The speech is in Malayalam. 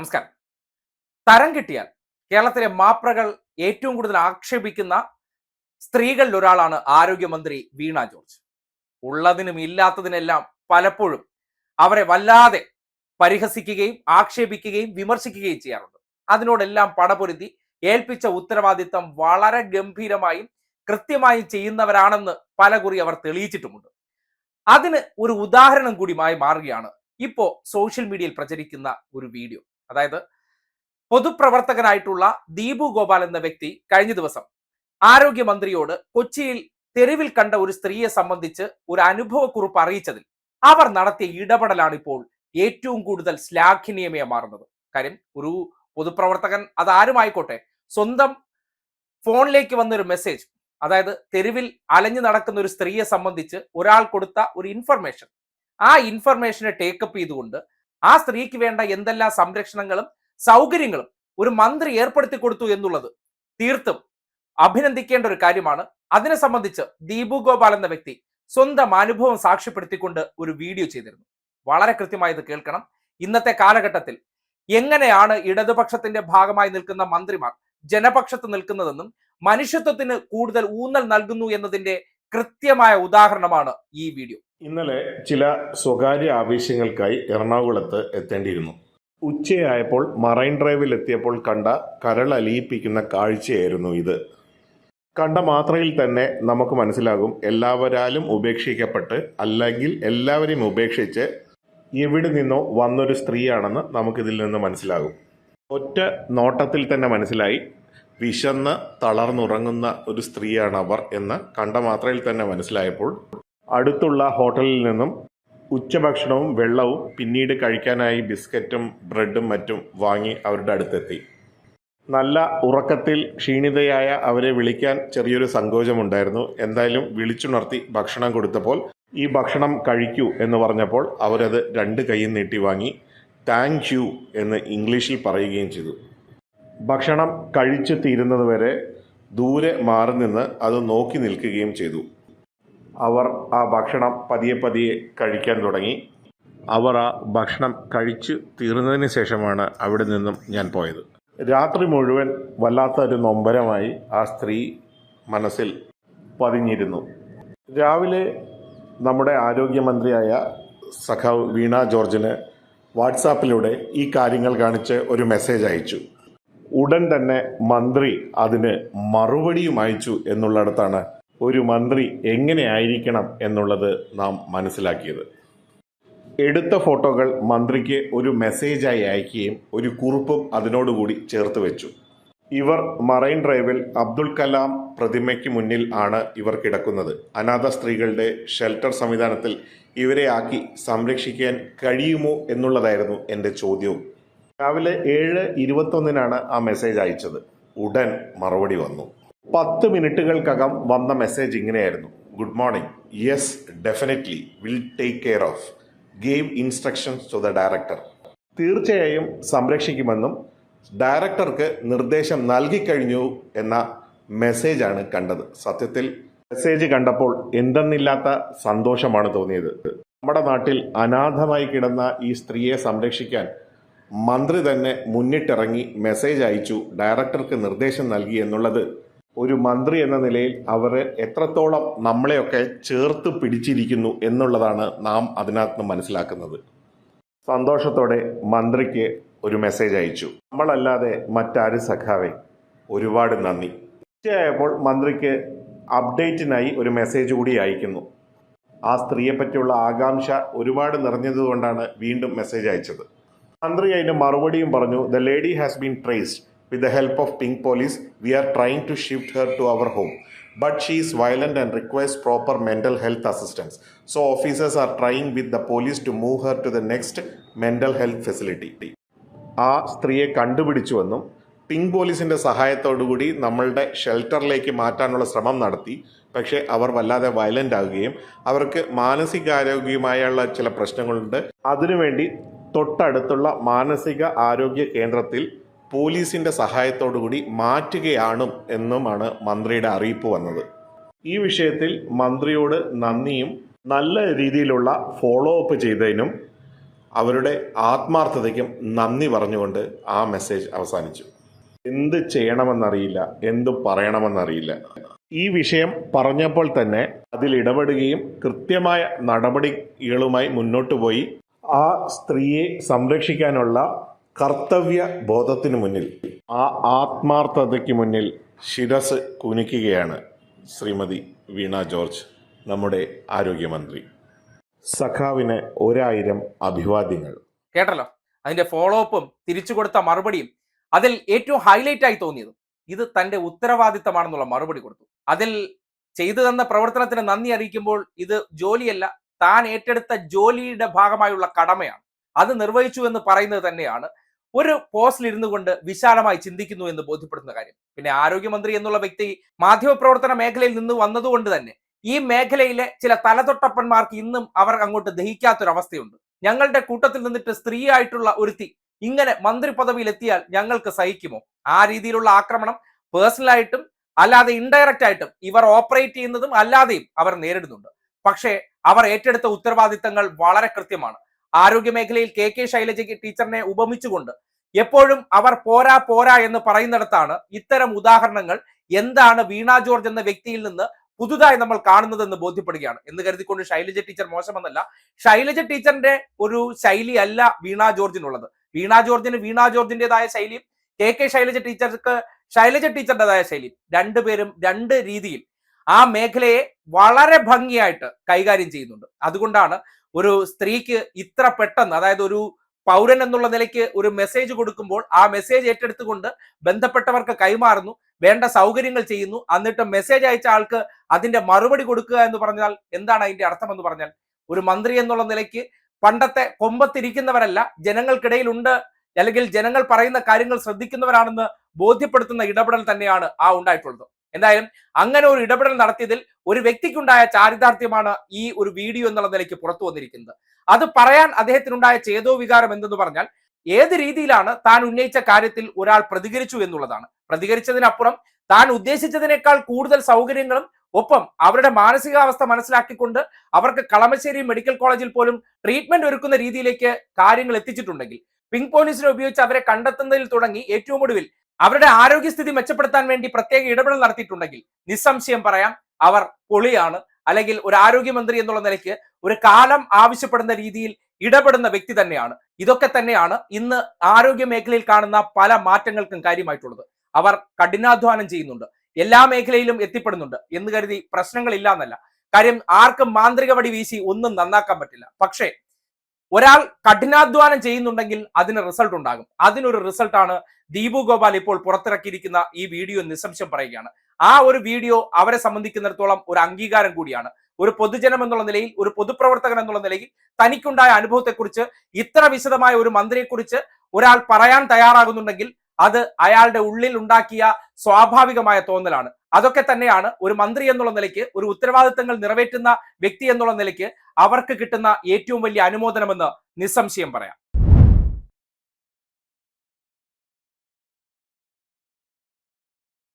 നമസ്കാരം. തരം കിട്ടിയാൽ കേരളത്തിലെ മാപ്രകൾ ഏറ്റവും കൂടുതൽ ആക്ഷേപിക്കുന്ന സ്ത്രീകളിൽ ഒരാളാണ് ആരോഗ്യമന്ത്രി വീണ ജോർജ്. ഉള്ളതിനും ഇല്ലാത്തതിനെല്ലാം പലപ്പോഴും അവരെ വല്ലാതെ പരിഹസിക്കുകയും ആക്ഷേപിക്കുകയും വിമർശിക്കുകയും ചെയ്യാറുണ്ട്. അതിനോടെല്ലാം പടപൊരുതി ഏൽപ്പിച്ച ഉത്തരവാദിത്തം വളരെ ഗംഭീരമായും കൃത്യമായും ചെയ്യുന്നവരാണെന്ന് പലകുറി അവർ തെളിയിച്ചിട്ടുമുണ്ട്. അതിന് ഒരു ഉദാഹരണം കൂടിയുമായി മാറുകയാണ്. ഇപ്പോ സോഷ്യൽ മീഡിയയിൽ പ്രചരിക്കുന്ന ഒരു വീഡിയോ. അതായത് പൊതുപ്രവർത്തകനായിട്ടുള്ള ദീപു ഗോപാൽ എന്ന വ്യക്തി കഴിഞ്ഞ ദിവസം ആരോഗ്യമന്ത്രിയോട് കൊച്ചിയിൽ തെരുവിൽ കണ്ട ഒരു സ്ത്രീയെ സംബന്ധിച്ച് ഒരു അനുഭവക്കുറിപ്പ് അറിയിച്ചതിൽ അവർ നടത്തിയ ഇടപെടലാണ് ഇപ്പോൾ ഏറ്റവും കൂടുതൽ ശ്ലാഘനീയമേ മാറുന്നത്. കാര്യം ഒരു പൊതുപ്രവർത്തകൻ അത് ആരുമായിക്കോട്ടെ സ്വന്തം ഫോണിലേക്ക് വന്നൊരു മെസ്സേജ് അതായത് തെരുവിൽ അലഞ്ഞു നടക്കുന്ന ഒരു സ്ത്രീയെ സംബന്ധിച്ച് ഒരാൾ കൊടുത്ത ഒരു ഇൻഫർമേഷൻ ആ ഇൻഫർമേഷനെ ടേക്കപ്പ് ചെയ്തുകൊണ്ട് ആ സ്ത്രീക്ക് വേണ്ട എന്തെല്ലാം സംരക്ഷണങ്ങളും സൗകര്യങ്ങളും ഒരു മന്ത്രി ഏർപ്പെടുത്തി കൊടുത്തു എന്നുള്ളത് തീർത്തും അഭിനന്ദിക്കേണ്ട ഒരു കാര്യമാണ്. അതിനെ സംബന്ധിച്ച് ദീപു ഗോപാൽ എന്ന വ്യക്തി സ്വന്തം അനുഭവം സാക്ഷ്യപ്പെടുത്തിക്കൊണ്ട് ഒരു വീഡിയോ ചെയ്തിരുന്നു. വളരെ കൃത്യമായി ഇത് കേൾക്കണം. ഇന്നത്തെ കാലഘട്ടത്തിൽ എങ്ങനെയാണ് ഇടതുപക്ഷത്തിന്റെ ഭാഗമായി നിൽക്കുന്ന മന്ത്രിമാർ ജനപക്ഷത്ത് നിൽക്കുന്നതെന്നും മനുഷ്യത്വത്തിന് കൂടുതൽ ഊന്നൽ നൽകുന്നു എന്നതിന്റെ കൃത്യമായ ഉദാഹരണമാണ് ഈ വീഡിയോ. ഇന്നലെ ചില സ്വകാര്യ ആവശ്യങ്ങൾക്കായി എറണാകുളത്ത് എത്തേണ്ടിയിരുന്നു. ഉച്ചയായപ്പോൾ മറൈൻ ഡ്രൈവിൽ എത്തിയപ്പോൾ കണ്ട കരൾ കരളലിയിപ്പിക്കുന്ന കാഴ്ചയായിരുന്നു ഇത്. കണ്ട മാത്രയിൽ തന്നെ നമുക്ക് മനസ്സിലാകും എല്ലാവരാലും ഉപേക്ഷിക്കപ്പെട്ട് അല്ലെങ്കിൽ എല്ലാവരെയും ഉപേക്ഷിച്ച് എവിടെ നിന്നോ വന്നൊരു സ്ത്രീയാണെന്ന് നമുക്കിതിൽ നിന്ന് മനസ്സിലാകും. ഒറ്റ നോട്ടത്തിൽ തന്നെ മനസ്സിലായി വിശന്ന് തളർന്നുറങ്ങുന്ന ഒരു സ്ത്രീയാണ് അവർ എന്ന് കണ്ട മാത്രയിൽ തന്നെ മനസ്സിലായപ്പോൾ അടുത്തുള്ള ഹോട്ടലിൽ നിന്നും ഉച്ചഭക്ഷണവും വെള്ളവും പിന്നീട് കഴിക്കാനായി ബിസ്ക്കറ്റും ബ്രെഡും മറ്റും വാങ്ങി അവരുടെ അടുത്തെത്തി. നല്ല ഉറക്കത്തിൽ ക്ഷീണിതയായ അവരെ വിളിക്കാൻ ചെറിയൊരു സങ്കോചമുണ്ടായിരുന്നു. എന്തായാലും വിളിച്ചുണർത്തി ഭക്ഷണം കൊടുത്തപ്പോൾ ഈ ഭക്ഷണം കഴിക്കൂ എന്ന് പറഞ്ഞപ്പോൾ അവരത് രണ്ട് കൈയും നീട്ടി വാങ്ങി താങ്ക് യു എന്ന് ഇംഗ്ലീഷിൽ പറയുകയും ചെയ്തു. ഭക്ഷണം കഴിച്ചു തീരുന്നതുവരെ ദൂരെ മാറി നിന്ന് അത് നോക്കി നിൽക്കുകയും ചെയ്തു. അവർ ആ ഭക്ഷണം പതിയെ പതിയെ കഴിക്കാൻ തുടങ്ങി. അവർ ആ ഭക്ഷണം കഴിച്ചു തീർന്നതിന് ശേഷമാണ് അവിടെ നിന്നും ഞാൻ പോയത്. രാത്രി മുഴുവൻ വല്ലാത്ത ഒരു നൊമ്പരമായി ആ സ്ത്രീ മനസ്സിൽ പതിഞ്ഞിരുന്നു. രാവിലെ നമ്മുടെ ആരോഗ്യമന്ത്രിയായ സഖാവ് വീണ ജോർജിന് വാട്സാപ്പിലൂടെ ഈ കാര്യങ്ങൾ കാണിച്ച് ഒരു മെസ്സേജ് അയച്ചു. ഉടൻ തന്നെ മന്ത്രി അതിന് മറുപടിയും അയച്ചു എന്നുള്ളിടത്താണ് ഒരു മന്ത്രി എങ്ങനെയായിരിക്കണം എന്നുള്ളത് നാം മനസ്സിലാക്കിയത്. എടുത്ത ഫോട്ടോകൾ മന്ത്രിക്ക് ഒരു മെസ്സേജായി അയക്കുകയും ഒരു കുറിപ്പും അതിനോടുകൂടി ചേർത്ത് വെച്ചു. ഇവർ മറൈൻ ഡ്രൈവിൽ അബ്ദുൾ കലാം പ്രതിമയ്ക്ക് മുന്നിൽ ആണ് ഇവർ കിടക്കുന്നത്. അനാഥ സ്ത്രീകളുടെ ഷെൽട്ടർ സംവിധാനത്തിൽ ഇവരെ ആക്കി സംരക്ഷിക്കാൻ കഴിയുമോ എന്നുള്ളതായിരുന്നു എന്റെ ചോദ്യവും. രാവിലെ ഏഴ് ഇരുപത്തൊന്നിനാണ് ആ മെസ്സേജ് അയച്ചത്. ഉടൻ മറുപടി വന്നു. പത്ത് മിനിറ്റുകൾക്കകം വന്ന മെസ്സേജ് ഇങ്ങനെയായിരുന്നു. Good morning yes definitely will take care of gave instructions to the director തീർച്ചയായും സംരക്ഷിക്കുമെന്നും ഡയറക്ടർക്ക് നിർദ്ദേശം നൽകിക്കഴിഞ്ഞു എന്ന മെസ്സേജാണ് കണ്ടത്. സത്യത്തിൽ മെസ്സേജ് കണ്ടപ്പോൾ എന്തെന്നില്ലാത്ത സന്തോഷമാണ് തോന്നിയത്. നമ്മുടെ നാട്ടിൽ അനാഥമായി കിടന്ന ഈ സ്ത്രീയെ സംരക്ഷിക്കാൻ മന്ത്രി തന്നെ മുന്നിട്ടിറങ്ങി മെസ്സേജ് അയച്ചു ഡയറക്ടർക്ക് നിർദ്ദേശം നൽകി എന്നുള്ളത്. ഒരു മന്ത്രി എന്ന നിലയിൽ അവർ എത്രത്തോളം നമ്മളെയൊക്കെ ചേർത്ത് പിടിച്ചിരിക്കുന്നു എന്നുള്ളതാണ് നാം അതിനകത്ത് മനസ്സിലാക്കുന്നത്. സന്തോഷത്തോടെ മന്ത്രിക്ക് ഒരു മെസ്സേജ് അയച്ചു. നമ്മളല്ലാതെ മറ്റാരും സഖാവെ ഒരുപാട് നന്ദി. ഉച്ചയായപ്പോൾ മന്ത്രിക്ക് അപ്ഡേറ്റിനായി ഒരു മെസ്സേജ് കൂടി അയക്കുന്നു. ആ സ്ത്രീയെ പറ്റിയുള്ള ആകാംക്ഷ ഒരുപാട് നിറഞ്ഞതുകൊണ്ടാണ് വീണ്ടും മെസ്സേജ് അയച്ചത്. മന്ത്രി അതിന് മറുപടിയും പറഞ്ഞു the lady has been traced with the help of pink police we are trying to shift her to our home but she is violent and requires proper mental health assistance so officers are trying with the police to move her to the next mental health facility ആ സ്ത്രീയെ കണ്ടുപിടിച്ചുവെന്നും പിങ്ക് പോലീസിന്റെ സഹായത്തോടുകൂടി നമ്മളുടെ ഷെൽട്ടറിലേക്ക് മാറ്റാനുള്ള ശ്രമം നടത്തി. പക്ഷേ അവർ വല്ലാതെ വയലന്റ് ആകുകയും അവർക്ക് മാനസികാരോഗ്യമായുള്ള ചില പ്രശ്നങ്ങളുണ്ട്. അതിനുവേണ്ടി തൊട്ടടുത്തുള്ള മാനസിക ആരോഗ്യ കേന്ദ്രത്തിൽ പോലീസിന്റെ സഹായത്തോടുകൂടി മാറ്റുകയാണ് എന്നുമാണ് മന്ത്രിയുടെ അറിയിപ്പ് വന്നത്. ഈ വിഷയത്തിൽ മന്ത്രിയോട് നന്ദിയും നല്ല രീതിയിലുള്ള ഫോളോ അപ്പ് ചെയ്തതിനും അവരുടെ ആത്മാർത്ഥതയ്ക്കും നന്ദി പറഞ്ഞുകൊണ്ട് ആ മെസ്സേജ് അവസാനിച്ചു. എന്ത് ചെയ്യണമെന്നറിയില്ല എന്ത് പറയണമെന്നറിയില്ല. ഈ വിഷയം പറഞ്ഞപ്പോൾ തന്നെ അതിൽ ഇടപെടുകയും കൃത്യമായ നടപടികളുമായി മുന്നോട്ട് പോയി. ആ സ്ത്രീയെ സംരക്ഷിക്കാനുള്ള കർത്തവ്യ ബോധത്തിന് മുന്നിൽ ആ ആത്മാർത്ഥതയ്ക്ക് മുന്നിൽ ശിരസ് കുനിക്കുകയാണ് ശ്രീമതി വീണ ജോർജ് നമ്മുടെ ആരോഗ്യമന്ത്രി. സഖാവിന് ഒരായിരം അഭിവാദ്യങ്ങൾ. കേട്ടല്ലോ? അതിന്റെ ഫോളോ അപ്പും തിരിച്ചു കൊടുത്ത മറുപടിയും അതിൽ ഏറ്റവും ഹൈലൈറ്റ് ആയി തോന്നിയത് ഇത് തന്റെ ഉത്തരവാദിത്തമാണെന്നുള്ള മറുപടി കൊടുത്തു. അതിൽ ചെയ്തു തന്ന പ്രവർത്തനത്തിന് നന്ദി അറിയിക്കുമ്പോൾ ഇത് ജോലിയല്ല താൻ ഏറ്റെടുത്ത ജോലിയുടെ ഭാഗമായുള്ള കടമയാണ്. അത് നിർവഹിച്ചു എന്ന് പറയുന്നത് തന്നെയാണ്. ഒരു പോസ്റ്റിൽ ഇരുന്നു കൊണ്ട് വിശാലമായി ചിന്തിക്കുന്നു എന്ന് ബോധ്യപ്പെടുന്ന കാര്യം. പിന്നെ ആരോഗ്യമന്ത്രി എന്നുള്ള വ്യക്തി മാധ്യമപ്രവർത്തന മേഖലയിൽ നിന്ന് വന്നതുകൊണ്ട് തന്നെ ഈ മേഖലയിലെ ചില തലതൊട്ടപ്പന്മാർക്ക് ഇന്നും അവർ അങ്ങോട്ട് ദഹിക്കാത്തൊരവസ്ഥയുണ്ട്. ഞങ്ങളുടെ കൂട്ടത്തിൽ നിന്നിട്ട് സ്ത്രീയായിട്ടുള്ള ഒരുത്തി ഇങ്ങനെ മന്ത്രി പദവിയിൽ എത്തിയാൽ ഞങ്ങൾക്ക് സഹിക്കുമോ? ആ രീതിയിലുള്ള ആക്രമണം പേഴ്സണലായിട്ടും അല്ലാതെ ഇൻഡയറക്റ്റ് ആയിട്ടും ഇവർ ഓപ്പറേറ്റ് ചെയ്യുന്നതും അല്ലാതെയും അവർ നേരിടുന്നുണ്ട്. പക്ഷേ അവർ ഏറ്റെടുത്ത ഉത്തരവാദിത്തങ്ങൾ വളരെ കൃത്യമാണ്. ആരോഗ്യ മേഖലയിൽ കെ കെ ശൈലജയ്ക്ക് ടീച്ചറിനെ ഉപമിച്ചുകൊണ്ട് എപ്പോഴും അവർ പോരാ പോരാ എന്ന് പറയുന്നിടത്താണ് ഇത്തരം ഉദാഹരണങ്ങൾ എന്താണ് വീണ ജോർജ് എന്ന വ്യക്തിയിൽ നിന്ന് പുതുതായി നമ്മൾ കാണുന്നതെന്ന് ബോധ്യപ്പെടുകയാണ്. എന്ന് കരുതിക്കൊണ്ട് ശൈലജ ടീച്ചർ മോശമെന്നല്ല ശൈലജ ടീച്ചറിന്റെ ഒരു ശൈലി അല്ല വീണ ജോർജിനുള്ളത്. വീണ ജോർജിന് വീണ ജോർജിന്റേതായ ശൈലിയും കെ കെ ശൈലജ ടീച്ചർക്ക് ശൈലജ ടീച്ചറുടേതായ ശൈലിയും രണ്ടുപേരും രണ്ട് രീതിയിൽ ആ മേഖലയെ വളരെ ഭംഗിയായിട്ട് കൈകാര്യം ചെയ്യുന്നുണ്ട്. അതുകൊണ്ടാണ് ഒരു സ്ത്രീക്ക് ഇത്ര പെട്ടെന്ന് അതായത് ഒരു പൗരൻ എന്നുള്ള നിലയ്ക്ക് ഒരു മെസ്സേജ് കൊടുക്കുമ്പോൾ ആ മെസ്സേജ് ഏറ്റെടുത്തുകൊണ്ട് ബന്ധപ്പെട്ടവർക്ക് കൈമാറുന്നു വേണ്ട സൗകര്യങ്ങൾ ചെയ്യുന്നു എന്നിട്ട് മെസ്സേജ് അയച്ച ആൾക്ക് അതിന്റെ മറുപടി കൊടുക്കുക എന്ന് പറഞ്ഞാൽ എന്താണ് അതിന്റെ അർത്ഥം എന്ന് പറഞ്ഞാൽ ഒരു മന്ത്രി എന്നുള്ള നിലയ്ക്ക് പണ്ടത്തെ കൊമ്പത്തിരിക്കുന്നവരല്ല ജനങ്ങൾക്കിടയിലുണ്ട് അല്ലെങ്കിൽ ജനങ്ങൾ പറയുന്ന കാര്യങ്ങൾ ശ്രദ്ധിക്കുന്നവരാണെന്ന് ബോധ്യപ്പെടുത്തുന്ന ഇടപെടൽ തന്നെയാണ് ആ ഉണ്ടായിട്ടുള്ളത്. എന്തായാലും അങ്ങനെ ഒരു ഇടപെടൽ നടത്തിയതിൽ ഒരു വ്യക്തിക്കുണ്ടായ ചാരിതാർത്ഥ്യമാണ് ഈ ഒരു വീഡിയോ എന്നുള്ള നിലയ്ക്ക് പുറത്തു വന്നിരിക്കുന്നത്. അത് പറയാൻ അദ്ദേഹത്തിനുണ്ടായ ചേതോ വികാരം എന്തെന്ന് പറഞ്ഞാൽ ഏത് രീതിയിലാണ് താൻ ഉന്നയിച്ച കാര്യത്തിൽ ഒരാൾ പ്രതികരിച്ചു എന്നുള്ളതാണ്. പ്രതികരിച്ചതിനപ്പുറം താൻ ഉദ്ദേശിച്ചതിനേക്കാൾ കൂടുതൽ സൗകര്യങ്ങളും ഒപ്പം അവരുടെ മാനസികാവസ്ഥ മനസ്സിലാക്കിക്കൊണ്ട് അവർക്ക് കളമശ്ശേരി മെഡിക്കൽ കോളേജിൽ പോലും ട്രീറ്റ്മെന്റ് ഒരുക്കുന്ന രീതിയിലേക്ക് കാര്യങ്ങൾ എത്തിച്ചിട്ടുണ്ടെങ്കിൽ പിങ്ക് പോലീസിനെ ഉപയോഗിച്ച് അവരെ കണ്ടെത്തുന്നതിൽ തുടങ്ങി ഏറ്റവും ഒടുവിൽ അവരുടെ ആരോഗ്യസ്ഥിതി മെച്ചപ്പെടുത്താൻ വേണ്ടി പ്രത്യേക ഇടപെടൽ നടത്തിയിട്ടുണ്ടെങ്കിൽ നിസ്സംശയം പറയാം അവർ പൊളിയാണ്. അല്ലെങ്കിൽ ഒരു ആരോഗ്യമന്ത്രി എന്നുള്ള നിലയ്ക്ക് ഒരു കാലം ആവശ്യപ്പെടുന്ന രീതിയിൽ ഇടപെടുന്ന വ്യക്തി തന്നെയാണ്. ഇതൊക്കെ തന്നെയാണ് ഇന്ന് ആരോഗ്യ മേഖലയിൽ കാണുന്ന പല മാറ്റങ്ങൾക്കും കാര്യമായിട്ടുള്ളത്. അവർ കഠിനാധ്വാനം ചെയ്യുന്നുണ്ട്. എല്ലാ മേഖലയിലും എത്തിപ്പെടുന്നുണ്ട് എന്ന് കരുതി പ്രശ്നങ്ങളില്ല എന്നല്ല. കാര്യം ആർക്കും മാന്ത്രിക വടി വീശി ഒന്നും നന്നാക്കാൻ പറ്റില്ല. പക്ഷേ ഒരാൾ കഠിനാധ്വാനം ചെയ്യുന്നുണ്ടെങ്കിൽ അതിന് റിസൾട്ട് ഉണ്ടാകും. അതിനൊരു റിസൾട്ടാണ് ദീപു ഗോപാൽ ഇപ്പോൾ പുറത്തിറക്കിയിരിക്കുന്ന ഈ വീഡിയോ നിസ്സംശയം പറയുകയാണ്. ആ ഒരു വീഡിയോ അവരെ സംബന്ധിക്കുന്നിടത്തോളം ഒരു അംഗീകാരം കൂടിയാണ്. ഒരു പൊതുജനം എന്നുള്ള നിലയിൽ ഒരു പൊതുപ്രവർത്തകൻ എന്നുള്ള നിലയിൽ തനിക്കുണ്ടായ അനുഭവത്തെക്കുറിച്ച് ഇത്ര വിശദമായ ഒരു മന്ത്രിയെക്കുറിച്ച് ഒരാൾ പറയാൻ തയ്യാറാകുന്നുണ്ടെങ്കിൽ അത് അയാളുടെ ഉള്ളിൽ ഉണ്ടാക്കിയ സ്വാഭാവികമായ തോന്നലാണ്. അതൊക്കെ തന്നെയാണ് ഒരു മന്ത്രി എന്നുള്ള നിലയ്ക്ക് ഒരു ഉത്തരവാദിത്തങ്ങൾ നിറവേറ്റുന്ന വ്യക്തി എന്നുള്ള നിലയ്ക്ക് അവർക്ക് കിട്ടുന്ന ഏറ്റവും വലിയ അനുമോദനമെന്ന് നിസ്സംശയം പറയാം.